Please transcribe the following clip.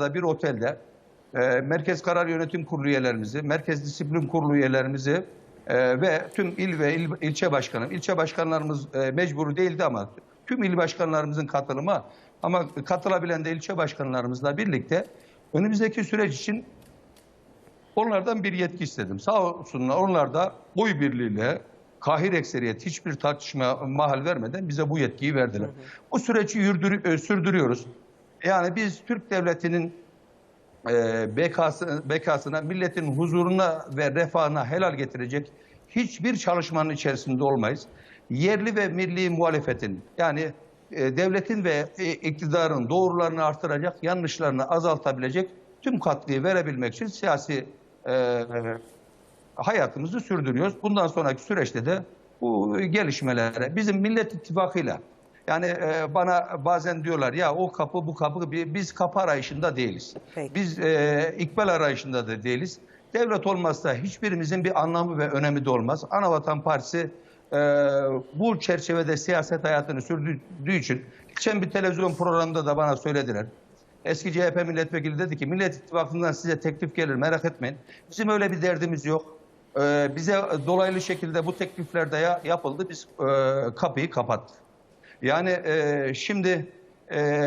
bir otelde e, Merkez Karar Yönetim Kurulu üyelerimizi, Merkez Disiplin Kurulu üyelerimizi e, ve tüm il ve il, ilçe başkanı, ilçe başkanlarımız e, mecburu değildi ama tüm il başkanlarımızın katılımı ama katılabilen de ilçe başkanlarımızla birlikte önümüzdeki süreç için onlardan bir yetki istedim. Sağ olsunlar onlar da oy birliğiyle kahir ekseriyet hiçbir tartışma mahal vermeden bize bu yetkiyi verdiler. Bu süreci yürüdür- e, sürdürüyoruz. Yani biz Türk devletinin e, bekası, bekasına, milletin huzuruna ve refahına helal getirecek hiçbir çalışmanın içerisinde olmayız. Yerli ve milli muhalefetin yani e, devletin ve e, iktidarın doğrularını artıracak, yanlışlarını azaltabilecek tüm katkıyı verebilmek için siyasi e, hayatımızı sürdürüyoruz. Bundan sonraki süreçte de bu gelişmelere bizim Millet İttifakı'yla yani e, bana bazen diyorlar ya o kapı bu kapı bi- biz kapı arayışında değiliz. Peki. Biz e, ikbal arayışında da değiliz. Devlet olmazsa hiçbirimizin bir anlamı ve önemi de olmaz. Anavatan Partisi e, bu çerçevede siyaset hayatını sürdürdüğü için geçen bir televizyon programında da bana söylediler. Eski CHP milletvekili dedi ki Millet İttifakı'ndan size teklif gelir merak etmeyin. Bizim öyle bir derdimiz yok. Ee, bize dolaylı şekilde bu teklifler de ya- yapıldı. Biz e, kapıyı kapattık. Yani e, şimdi e,